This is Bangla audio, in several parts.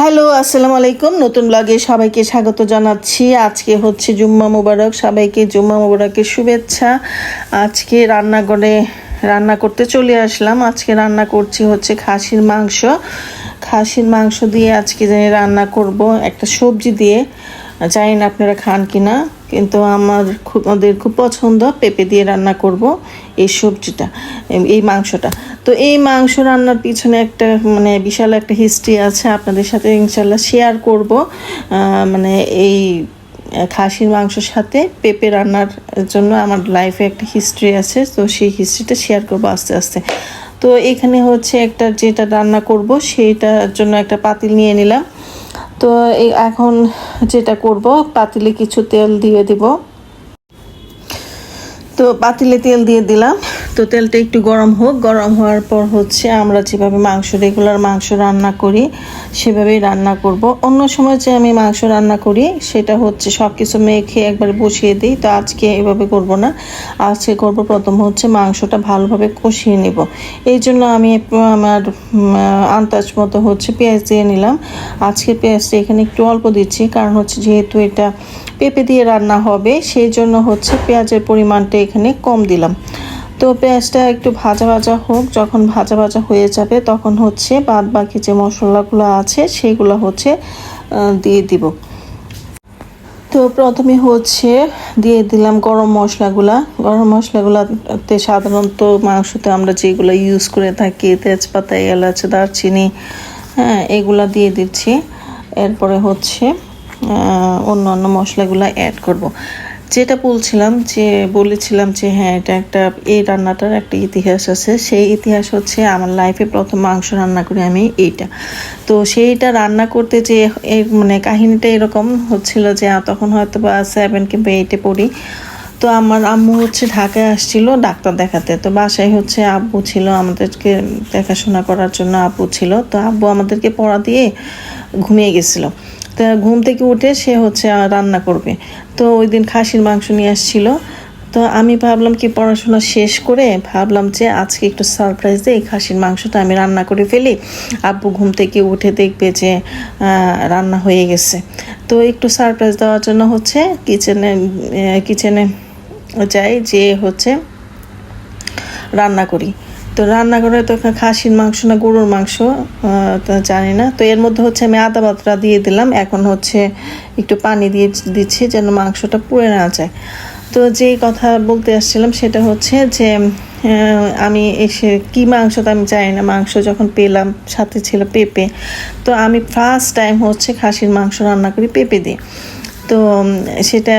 হ্যালো, আসসালামু আলাইকুম। নতুন ব্লগে সবাইকে স্বাগত জানাচ্ছি। আজকে হচ্ছে জুম্মা মুবারক। সবাইকে জুম্মা মুবারকের শুভেচ্ছা। আজকে রান্নাঘরে রান্না করতে চলে আসলাম। আজকে রান্না করছি হচ্ছে খাসির মাংস। খাসির মাংস দিয়ে আজকে রান্না করব। একটা সবজি দিয়ে। জানি না আপনারা খান কিনা। কিন্তু আমার খুব, ওদের খুব পছন্দ, পেঁপে দিয়ে রান্না করব এই সবজিটা, এই- মাংসটা। তো এই মাংস রান্নার পিছনে একটা মানে বিশাল একটা হিস্ট্রি আছে, আপনাদের সাথে ইনশাল্লাহ শেয়ার করব। মানে এই খাসির মাংসের সাথে পেঁপে রান্নার জন্য আমার লাইফে একটা হিস্ট্রি আছে, তো সেই হিস্ট্রিটা শেয়ার করব আস্তে আস্তে। তো এখানে হচ্ছে একটা যেটা রান্না করব, সেইটার জন্য একটা পাতিল নিয়ে নিলাম। তো এখন যেটা করব পাতিলে কিছু তেল দিয়ে দিব। তো পাতিলে তেল দিয়ে দিলাম। তো তেলটা একটু গরম হোক, গরম হওয়ার পর হচ্ছে আমরা যেভাবে মাংস রেগুলার মাংস রান্না করি, সেভাবেই রান্না করব। অন্য সময় যে আমি মাংস রান্না করি, সেটা হচ্ছে সব কিছু মেখে একবার বসিয়ে দিই, তো আজকে এভাবে করব না। আজকে করব প্রথম হচ্ছে মাংসটা ভালোভাবে কষিয়ে নেব। এই জন্য আমি, আমার আন্দাজ মতো হচ্ছে পেঁয়াজ দিয়ে নিলাম। আজকে পেঁয়াজটা এখানে একটু অল্প দিচ্ছি, কারণ হচ্ছে যেহেতু এটা পেঁপে দিয়ে রান্না হবে, সেই জন্য হচ্ছে পেঁয়াজের পরিমাণটা এখানে কম দিলাম। তো পেঁয়াজটা একটু ভাজা ভাজা হোক, যখন ভাজা ভাজা হয়ে যাবে তখন হচ্ছে বাদ বাকি যে মশলাগুলো আছে সেগুলো হচ্ছে দিয়ে দিব। তো প্রথমে হচ্ছে দিয়ে দিলাম গরম মশলাগুলা। গরম মশলাগুলাতে সাধারণত মাংসতে আমরা যেগুলো ইউজ করে থাকি, তেজপাতা, এলাচ, দারচিনি হ্যাঁ এগুলা দিয়ে দিচ্ছি। এরপরে হচ্ছে অন্য অন্য মশলাগুলো অ্যাড করব। যেটা বলছিলাম যে, বলেছিলাম যে হ্যাঁ এটা একটা, এই রান্নাটার একটা ইতিহাস আছে। সেই ইতিহাস হচ্ছে আমার লাইফে প্রথম মাংস রান্না করি আমি এইটা। তো সেইটা রান্না করতে যে মানে কাহিনীটা এরকম হচ্ছিল যে তখন হয়তো বা সেভেন কিংবা এইটে পড়ি। তো আমার আম্মু হচ্ছে ঢাকায় আসছিল ডাক্তার দেখাতে। তো বাসায় হচ্ছে আব্বু ছিল আমাদেরকে দেখাশোনা করার জন্য আব্বু ছিল। তো আব্বু আমাদেরকে পড়া দিয়ে ঘুমিয়ে গেছিল। তা ঘুম থেকে উঠে সে হচ্ছে রান্না করবে। তো ওই দিন খাসির মাংস নিয়ে আসছিল। তো আমি ভাবলাম কি পড়াশোনা শেষ করে ভাবলাম যে আজকে একটু সারপ্রাইজ দিই, খাসির মাংসটা আমি রান্না করে ফেলি। আব্বু ঘুম থেকে উঠে দেখবে যে রান্না হয়ে গেছে। তো একটু সারপ্রাইজ দেওয়ার জন্য হচ্ছে কিচেনে কিচেনে যাই যে হচ্ছে রান্না করি। তো রান্না করে তো খাসির মাংস না গরুর মাংস জানি না। তো এর মধ্যে হচ্ছে আমি আদা বাতরা দিয়ে দিলাম। এখন হচ্ছে একটু পানি দিয়ে দিচ্ছি যেন মাংসটা পুড়ে না যায়। তো যেই কথা বলতে আসছিলাম সেটা হচ্ছে যে আমি এসে কি মাংস তো আমি জানি না। মাংস যখন পেলাম, সাথে ছিল পেঁপে। তো আমি ফার্স্ট টাইম হচ্ছে খাসির মাংস রান্না করি পেঁপে দিয়ে। তো সেটা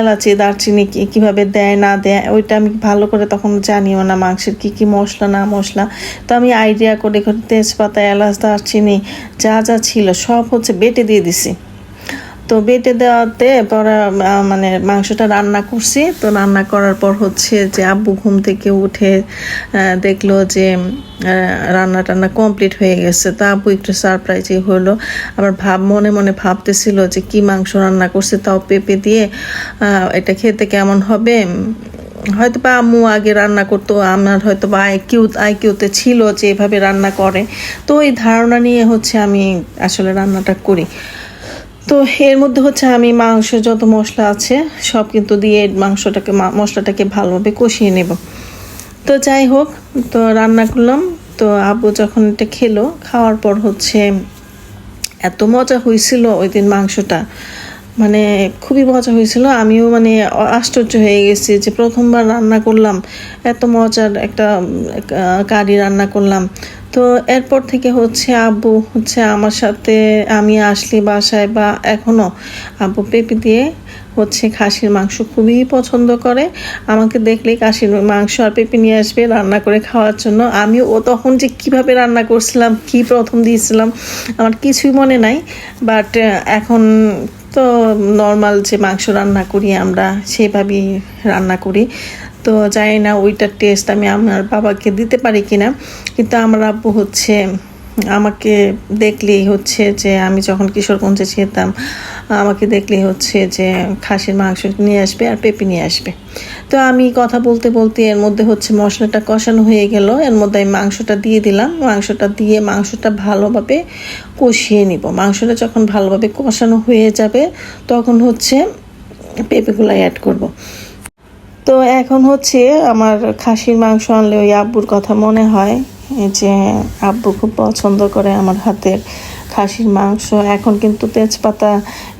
এলাচি, দারচিনি কীভাবে দেয়, না দেয়, ওইটা আমি ভালো করে তখন জানিও না, মাংসের কী কী মশলা, না মশলা। তো আমি আইডিয়া করে করে তেজপাতা, এলাচ, দারচিনি, যা যা ছিল সব হচ্ছে বেটে দিয়ে দিছি। তো বেটে দেওয়াতে পরে মানে মাংসটা রান্না করছি। তো রান্না করার পর হচ্ছে যে আব্বু ঘুম থেকে উঠে দেখল যে রান্না টান্না কমপ্লিট হয়ে গেছে। তো আব্বু একটু সারপ্রাইজই হলো। আবার ভাব, মনে মনে ভাবতেছিল যে কি মাংস রান্না করছে তাও পেঁপে দিয়ে এটা খেতে কেমন হবে? হয়তো বা আম্মু আগে রান্না করতো, আমার হয়তো বা আইকিউ আইকিউতে ছিল যে এভাবে রান্না করে। তো ওই ধারণা নিয়ে হচ্ছে আমি আসলে রান্নাটা করি। তো এর মধ্যে হচ্ছে আমি মাংস যত মশলা আছে, সব কিন্তু দিয়ে মাংসটাকে মশলাটাকে ভালোভাবে কষিয়ে নেব। তো যাই হোক, তো রান্না করলাম। তো আব্বু যখন এটা খেলো, খাওয়ার পর হচ্ছে এত মজা হয়েছিল ওই দিন মাংসটা। মানে খুবই মজা হয়েছিল। আমিও মানে আশ্চর্য হয়ে গেছি যে প্রথমবার রান্না করলাম, এত মজার একটা কারি রান্না করলাম। তো এরপর থেকে হচ্ছে আব্বু হচ্ছে আমার সাথে, আমি আসলে বাসায় বা এখনও আব্বু পেঁপে দিয়ে হচ্ছে খাসির মাংস খুবই পছন্দ করে। আমাকে দেখলেই খাসির মাংস আর পেঁপে নিয়ে আসবে রান্না করে খাওয়ার জন্য। আমি ও তখন যে কীভাবে রান্না করছিলাম, কি প্রথম দিয়েছিলাম, আমার কিছুই মনে নাই। বাট এখন তো নর্মাল যে মাংস রান্না করি আমরা, সেভাবেই রান্না করি। তো জানি না ওইটার টেস্ট আমি আমার বাবাকে দিতে পারি কি না কিন্তু আমার আব্বু হচ্ছে, আমাকে দেখলেই হচ্ছে যে আমি যখন কিশোরগঞ্জে যেতাম, আমাকে দেখলেই হচ্ছে যে খাসির মাংস নিয়ে আসবে আর পেঁপে নিয়ে আসবে তো আমি কথা বলতে বলতে এর মধ্যে হচ্ছে মশলাটা কষানো হয়ে গেল, এর মধ্যে আমি মাংসটা দিয়ে দিলাম, মাংসটা দিয়ে মাংসটা ভালোভাবে কষিয়ে নিব মাংসটা যখন ভালোভাবে কষানো হয়ে যাবে, তখন হচ্ছে পেঁপেগুলো অ্যাড করব। তো এখন হচ্ছে আমার খাসির মাংস আনলে ওই আব্বুর কথা মনে হয় যে আব্বু খুব পছন্দ করে আমার হাতের খাসির মাংস। এখন কিন্তু তেজপাতা,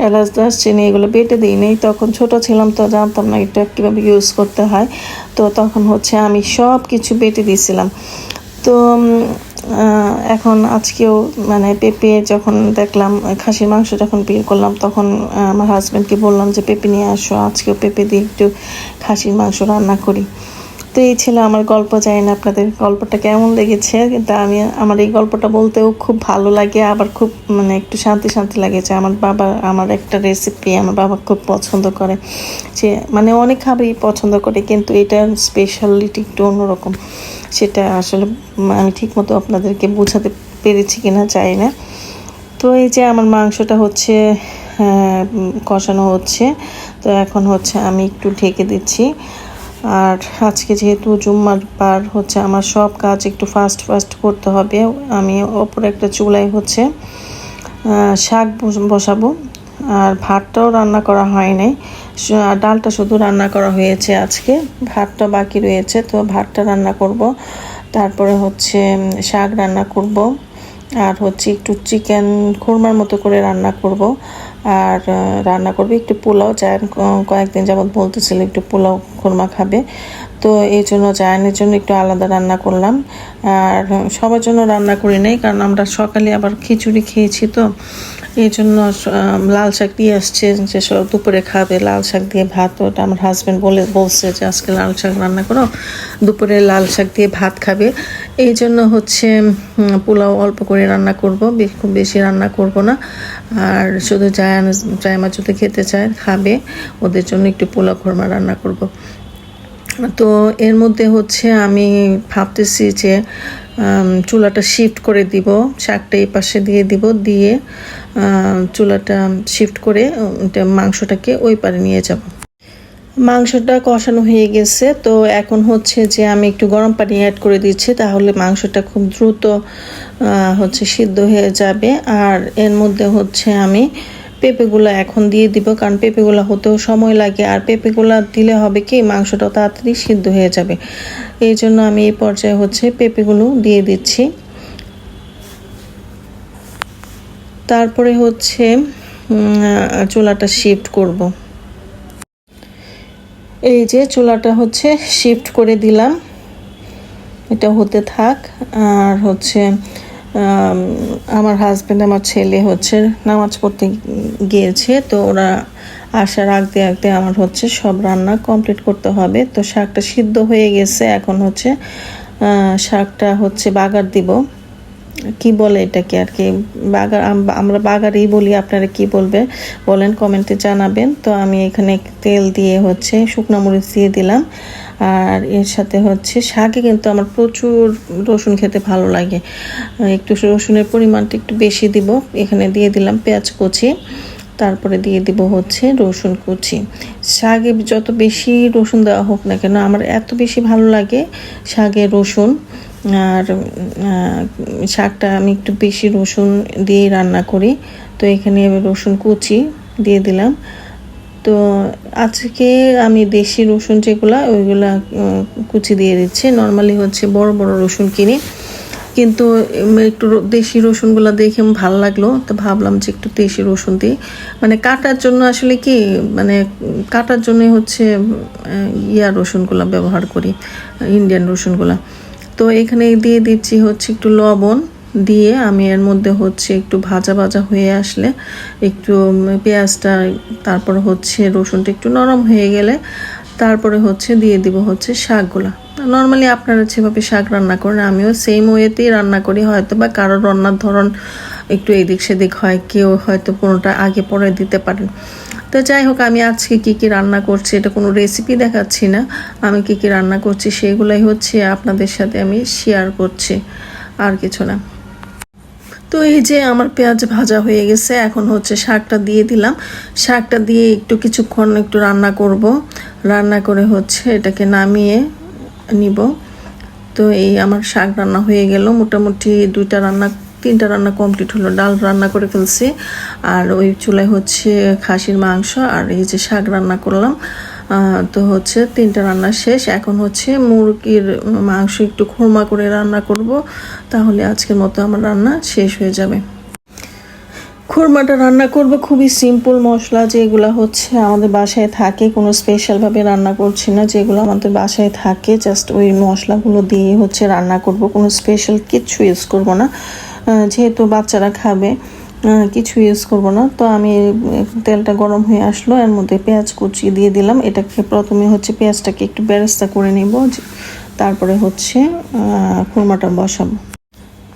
এলাচ দাস চিনি এগুলো বেটে দিই নেই তখন ছোট ছিলাম তো জানতাম না এটা কীভাবে ইউজ করতে হয়। তো তখন হচ্ছে আমি সব কিছু বেটে দিয়েছিলাম তো এখন আজকেও মানে পেঁপে যখন দেখলাম, খাসির মাংস যখন বের করলাম, তখন আমার হাজব্যান্ডকে বললাম যে, পেঁপে নিয়ে আসো, আজকেও পেঁপে দিয়ে একটু খাসির মাংস রান্না করি। তো এই ছিল আমার গল্প, জানি না আপনাদের গল্পটা কেমন লেগেছে, কিন্তু আমি, আমার এই গল্পটা বলতেও খুব ভালো লাগে, আবার খুব মানে একটু শান্তি শান্তি লাগে যে আমার বাবা, আমার একটা রেসিপি আমার বাবা খুব পছন্দ করে, যে মানে অনেক খাবারই পছন্দ করে, কিন্তু এটার স্পেশালিটি একটু অন্যরকম, সেটা আসলে আমি ঠিকমতো আপনাদেরকে বোঝাতে পেরেছি কিনা চাই না। তো এই যে আমার মাংসটা হচ্ছে কষানো হচ্ছে, তো এখন হচ্ছে আমি একটু ঢেকে দিচ্ছি আর আজকে যেহেতু জুম্মার বার হচ্ছে, আমার সব কাজ একটু ফাস্ট ফাস্ট করতে হবে। আমি ওপরে একটা চুলায় হচ্ছে শাক বসাবো। আর ভাতটাও রান্না করা হয় নাই ডালটা শুধু রান্না করা হয়েছে আজকে। ভাতটা বাকি রয়েছে, তো ভাতটা রান্না করব। তারপরে হচ্ছে শাক রান্না করব। আর হচ্ছে একটু চিকেন, খুরমার মতো করে রান্না করব। আর রান্না করবে। একটু পোলাও চায় কয়েকদিন যাবৎ বলতেছিল একটু পোলাও খুরমা খাবে। তো এই জন্য জায়ানের জন্য একটু আলাদা রান্না করলাম। আর সবার জন্য রান্না করি নাই, কারণ আমরা সকালে আবার খিচুড়ি খেয়েছি তো। এই জন্য লাল শাক দিয়ে আসছে, যে সব দুপুরে খাবে লাল শাক দিয়ে ভাত। ওটা আমার হাজব্যান্ড বলে, বলছে যে আজকে লাল শাক রান্না করো, দুপুরে লাল শাক দিয়ে ভাত খাবে। এই জন্য হচ্ছে পোলাও অল্প করে রান্না করব খুব বেশি রান্না করব না। আর শুধু জায়ান, জায়মা যদি খেতে চায়, খাবে। ওদের জন্য একটু পোলাও খরমা রান্না করব। তো এর মধ্যে হচ্ছে আমি ভাবতেছি যে চুলাটা শিফট করে দিব, শাকটা এই পাশে দিয়ে দিব, দিয়ে চুলাটা শিফট করে মাংসটাকে ওই পারে নিয়ে যাব। মাংসটা কষানো হয়ে গেছে, তো এখন হচ্ছে যে আমি একটু গরম পানি অ্যাড করে দিচ্ছি, তাহলে মাংসটা খুব দ্রুত হচ্ছে সিদ্ধ হয়ে যাবে। আর এর মধ্যে হচ্ছে আমি পেঁপেগুলো এখন দিয়ে দিব, কারণ পেঁপেগুলো হতেও সময় লাগে, আর পেঁপেগুলো দিলে হবে কি, মাংসটা তাড়াতাড়ি সিদ্ধ হয়ে যাবে। এই জন্য আমি এই পর্যায়ে হচ্ছে পেঁপেগুলো দিয়ে দিচ্ছি। তারপরে হচ্ছে চুলাটা শিফট করব। এই যে চুলাটা হচ্ছে শিফট করে দিলাম। এটা হতে থাক, আর হচ্ছে আমার হাজব্যান্ড আমার ছেলে হচ্ছে নামাজ পড়তে গিয়েছে, তো ওরা আসার আগতে আগতে আমার হচ্ছে সব রান্না কমপ্লিট করতে হবে। তো শাকটা সিদ্ধ হয়ে গেছে, এখন হচ্ছে শাকটা হচ্ছে বাগার দিব। কি বলে এটাকে আর কি? বাগার আমরা বাগারই বলি, আপনারা কি বলবে? বলেন কমেন্টে জানাবেন। তো আমি এখানে তেল দিয়ে হচ্ছে শুকনো মরিচ দিয়ে দিলাম। আর এর সাথে হচ্ছে শাকে কিন্তু আমার প্রচুর রসুন খেতে ভালো লাগে। একটু রসুনের পরিমাণটা একটু বেশি দিব। এখানে দিয়ে দিলাম পেঁয়াজ কুচি। তারপরে দিয়ে দিব হচ্ছে রসুন কুচি। শাকে যত বেশি রসুন দেওয়া হোক না কেন, আমার এত বেশি ভালো লাগে শাকে রসুন। আর শাকটা আমি একটু বেশি রসুন দিয়ে রান্না করি। তো এখানে রসুন কুচি দিয়ে দিলাম। তো আজকে আমি দেশি রসুন যেগুলা, ওইগুলা কুচি দিয়ে দিচ্ছি। নর্মালি হচ্ছে বড় বড় রসুন কিনি। কিন্তু একটু দেশি রসুনগুলো দেখে ভালো লাগল, তো ভাবলাম যে একটু দেশি রসুন দিই। মানে কাটার জন্য আসলে কি মানে কাটার জন্য হচ্ছে ইয়া রসুনগুলো ব্যবহার করি, ইন্ডিয়ান রসুনগুলো। তো এখানে দিয়ে দিচ্ছি হচ্ছে একটু লবণ। দিয়ে আমি এর মধ্যে হচ্ছে একটু ভাজা ভাজা হয়ে আসলে একটু পেঁয়াজটা, তারপর হচ্ছে রসুনটা একটু নরম হয়ে গেলে তারপরে হচ্ছে দিয়ে দিব হচ্ছে শাকগুলা। নর্মালি আপনারা যেভাবে শাক রান্না করেন, আমিও সেম ওয়েতেই রান্না করি হয়তো বা কারও রান্নার ধরন একটু এদিক সেদিক হয়, কেউ হয়তো কোনোটা আগে পরে দিতে পারেন। তো যাই হোক, আমি আজকে কি কি রান্না করছি এটা কোনো রেসিপি দেখাচ্ছি না। আমি কি কি রান্না করছি সেগুলাই হচ্ছে আপনাদের সাথে আমি শেয়ার করছি, আর কিছু না। তো এই যে আমার পেঁয়াজ ভাজা হয়ে গেছে, এখন হচ্ছে শাকটা দিয়ে দিলাম। শাকটা দিয়ে একটু কিছুক্ষণ একটু রান্না করব। রান্না করে হচ্ছে এটাকে নামিয়ে নিব। তো এই আমার শাক রান্না হয়ে গেল। মোটামুটি দুইটা রান্না, তিনটা রান্না কমপ্লিট হলো। ডাল রান্না করে ফেলছি। আর ওই চুলায় হচ্ছে খাসির মাংস আর এই যে শাক রান্না করলাম। তো হচ্ছে তিনটা রান্না শেষ। এখন হচ্ছে মুরগির মাংস একটু খুরমা করে রান্না করব। তাহলে আজকের মতো আমার রান্না শেষ হয়ে যাবে। খুরমাটা রান্না করব। খুবই সিম্পল মশলা যেগুলো হচ্ছে আমাদের বাসায় থাকে। কোনো স্পেশালভাবে রান্না করছি না। যেগুলো আমাদের বাসায় থাকে জাস্ট ওই মশলাগুলো দিয়ে হচ্ছে রান্না করব। কোনো স্পেশাল কিচ্ছু ইউজ করব না। যেহেতু বাচ্চারা খাবে কিছু ইউজ করব না। তো আমি তেলটা গরম হয়ে আসলো এর মধ্যে পেঁয়াজ কুচি দিয়ে দিলাম। এটাকে প্রথমে হচ্ছে পেঁয়াজটাকে একটু বেরেস্তা করে নেব। তারপরে হচ্ছে আহ, খুরমাটা বসাবো।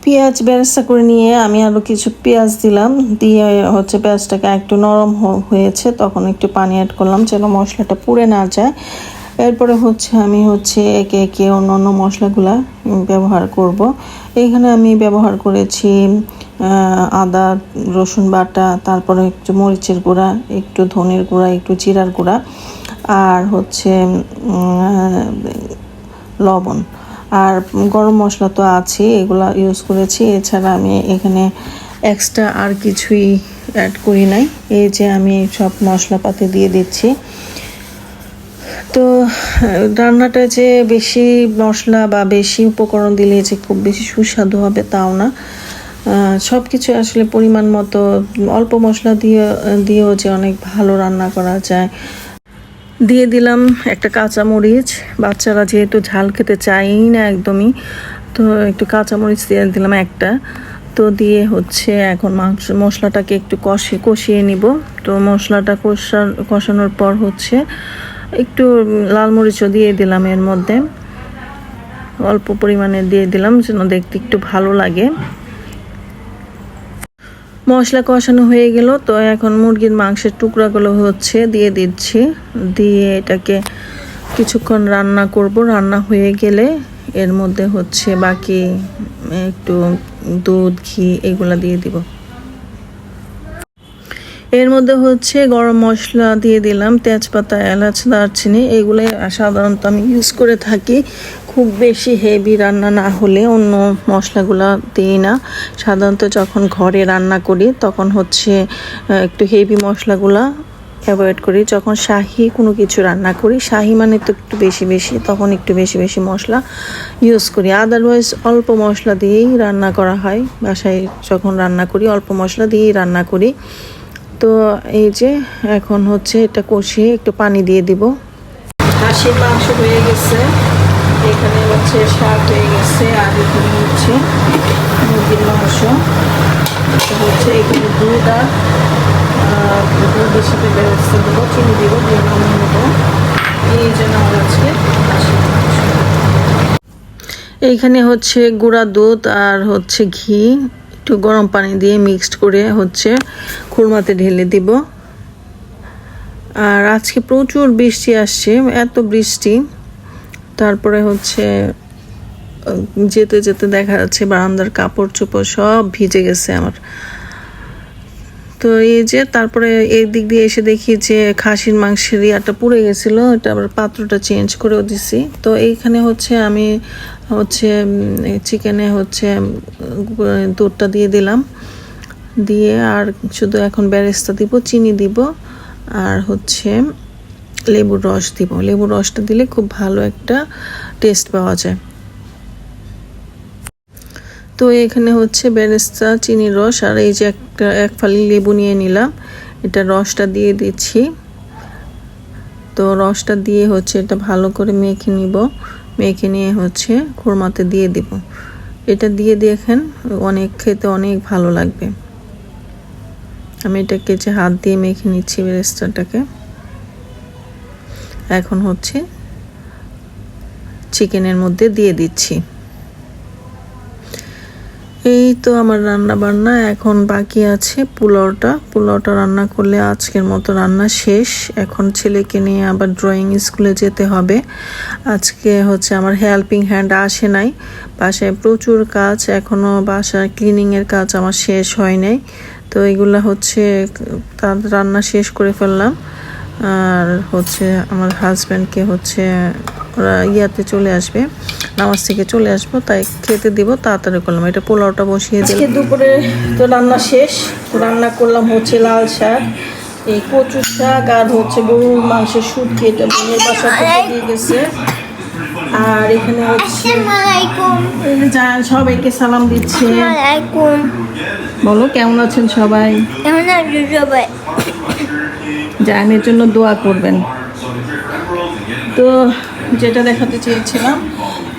পেঁয়াজ বেরেস্তা করে নিয়ে আমি আরও কিছু পেঁয়াজ দিলাম। দিয়ে হচ্ছে পেঁয়াজটাকে একটু নরম হয়েছে তখন একটু পানি অ্যাড করলাম যেন মশলাটা পুড়ে না যায়। এরপরে হচ্ছে আমি হচ্ছে একে একে অন্য অন্য মশলাগুলা ব্যবহার করব। এখানে আমি ব্যবহার করেছি আদা, রসুন বাটা, তারপরে একটু মরিচের গুঁড়া, একটু ধনের গুঁড়া, একটু জিরার গুঁড়া, আর হচ্ছে লবণ। আর গরম মশলা তো আছে এগুলো ইউজ করেছি। এছাড়া আমি এখানে এক্সট্রা আর কিছুই অ্যাড করি নাই। এই যে আমি সব মশলাপাতি দিয়ে দিচ্ছি। তো, রান্নাটা যে বেশি মশলা বা বেশি উপকরণ দিলে যে খুব বেশি সুস্বাদু হবে তাও না। সব কিছু আসলে পরিমাণ মতো, অল্প মশলা দিয়ে, দিয়েও যে অনেক ভালো রান্না করা যায়। দিয়ে দিলাম একটা কাঁচা মরিচ বাচ্চারা যেহেতু ঝাল খেতে চায়ই না একদমই, তো একটু কাঁচা মরিচ দিয়ে দিলাম একটা। তো দিয়ে হচ্ছে এখন মাংস, মশলাটাকে একটু কষে, কষিয়ে নিব। তো মশলাটা কষা কষানোর পর হচ্ছে একটু লাল মরিচও দিয়ে দিলাম এর মধ্যে। অল্প পরিমাণে দিয়ে দিলাম যেন দেখতে একটু ভালো লাগে। মশলা কষানো হয়ে গেল, তো এখন মুরগির মাংসের টুকরাগুলো হচ্ছে দিয়ে দিচ্ছি। দিয়ে এটাকে কিছুক্ষণ রান্না করব। রান্না হয়ে গেলে এর মধ্যে হচ্ছে বাকি একটু দুধ, ঘি এগুলা দিয়ে দিব। এর মধ্যে হচ্ছে গরম মশলা দিয়ে দিলাম, তেজপাতা, এলাচ, দারচিনি এগুলো সাধারণত আমি ইউজ করে থাকি। খুব বেশি হেভি রান্না না হলে অন্য মশলাগুলো দিই না। সাধারণত যখন ঘরে রান্না করি, তখন হচ্ছে একটু হেভি মশলাগুলা অ্যাভয়েড করি। যখন শাহি কোনো কিছু রান্না করি, শাহি মানে তো একটু বেশি বেশি, তখন একটু বেশি বেশি মশলা ইউজ করি। আদারওয়াইজ অল্প মশলা দিয়েই রান্না করা হয়। বাসায় যখন রান্না করি, অল্প মশলা দিয়েই রান্না করি। তো এই যে, এখন হচ্ছে এটা কষিয়ে একটু পানি দিয়ে দিব। হাঁসির মাংস হয়ে গেছে। এখানে হচ্ছে শাক হয়ে গেছে আর এখানে হচ্ছে মুরগির মাংস। হচ্ছে এখানে দুধ আর দুধের সাথে ব্যবস্থা দেবো চিনি দিব, দিয়ে এই জন্য আমার আজকে এইখানে হচ্ছে গুঁড়া দুধ আর হচ্ছে ঘি, একটু গরম পানি দিয়ে মিক্সড করে হচ্ছে খুরমাতে ঢেলে দিব। আর আজকে প্রচুর বৃষ্টি আসছে, এত বৃষ্টি। তারপরে হচ্ছে যেতে যেতে দেখা যাচ্ছে বারান্দার কাপড় চোপড় সব ভিজে গেছে আমার। তো এই যে তারপরে এই দিক দিয়ে এসে দেখি যে খাসির মাংসের ইয়াটা পুড়ে গেছিল, এটা আবার পাত্রটা চেঞ্জ করেও দিছি। তো এইখানে হচ্ছে আমি হচ্ছে চিকেনে হচ্ছে দুধটা দিয়ে দিলাম। দিয়ে আর শুধু এখন বেরেস্তা দিব, চিনি দিব, আর হচ্ছে লেবুর রস দিব। লেবুর রসটা দিলে খুব ভালো একটা টেস্ট পাওয়া যায়। তো এখানে হচ্ছে বেরেস্তা চিনির রস আর এই যে একটা এক ফালি লেবু নিয়ে নিলাম। এটা রসটা দিয়ে দিচ্ছি। তো রসটা দিয়ে হচ্ছে এটা ভালো করে মেখে নিব। মেখে নিয়ে হচ্ছে খুরমাতে দিয়ে দিব। এটা দিয়ে দেখেন অনেক খেতে অনেক ভালো লাগবে। আমি এটাকে যে হাত দিয়ে মেখে নিচ্ছি বেরেস্তাটাকে এখন হচ্ছে চিকেনের মধ্যে দিয়ে দিচ্ছি। এই তো আমার রান্না বান্না, এখন বাকি আছে পোলাওটা। পোলাওটা রান্না করলে আজকের মতো রান্না শেষ। এখন ছেলেকে নিয়ে আবার ড্রয়িং স্কুলে যেতে হবে। আজকে হচ্ছে আমার হেল্পিং হ্যান্ড আসে নাই। বাসায় প্রচুর কাজ এখনও বাসার ক্লিনিংয়ের কাজ আমার শেষ হয় নাই। তো এগুলা হচ্ছে তার রান্না শেষ করে ফেললাম। আর হচ্ছে আমার হাজব্যান্ডকে হচ্ছে ওরা ইয়াতে চলে আসবে। নামাজ থেকে চলে আসব তাই খেতে দিব তাড়াতাড়ি করলাম। এটা পোলাওটা বসিয়ে দিলাম। দুপুরে তো রান্না শেষ। তো রান্না করলাম হচ্ছে লাল শাক এই কচু শাক আর হচ্ছে গরুর মাংসের শুটকি। এটা বোনের বাসা থেকে দিয়ে গেছে। আর এখানে হচ্ছে সবাইকে সালাম দিচ্ছে। বলো কেমন আছেন সবাই? কেমন আছো সবাই? জায়ানের জন্য দোয়া করবেন। তো যেটা দেখাতে চেয়েছিলাম,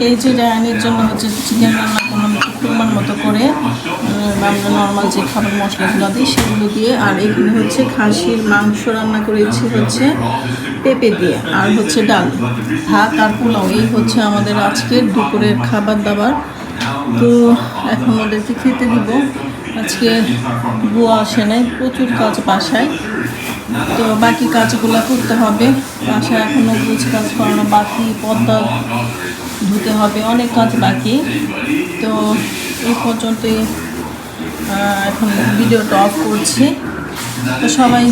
এই যে জায়ানের জন্য হচ্ছে চিকেন রান্না একটু পরিমাণ মতো করে আমরা নর্মাল যে খাবার মশলাগুলো দিই সেগুলো দিয়ে, আর এখানে হচ্ছে খাসির মাংস রান্না করেছি হচ্ছে পেঁপে দিয়ে, আর হচ্ছে ডাল, ভাত আর পোলাও। এই হচ্ছে আমাদের আজকের দুপুরের খাবার দাবার। তো এখন ওদেরকে খেতে দিব। আজকে বুয়া আসে নাই, প্রচুর কাজ বাসায়। তো বাকি কাজগুলো করতে হবে। বাসায় এখনও কিছু কাজ করানো বাকি পদ্মা ধুতে হবে, অনেক কাজ বাকি। তো এই পর্যন্তই এখন ভিডিওটা অফ করছি। তো সবাই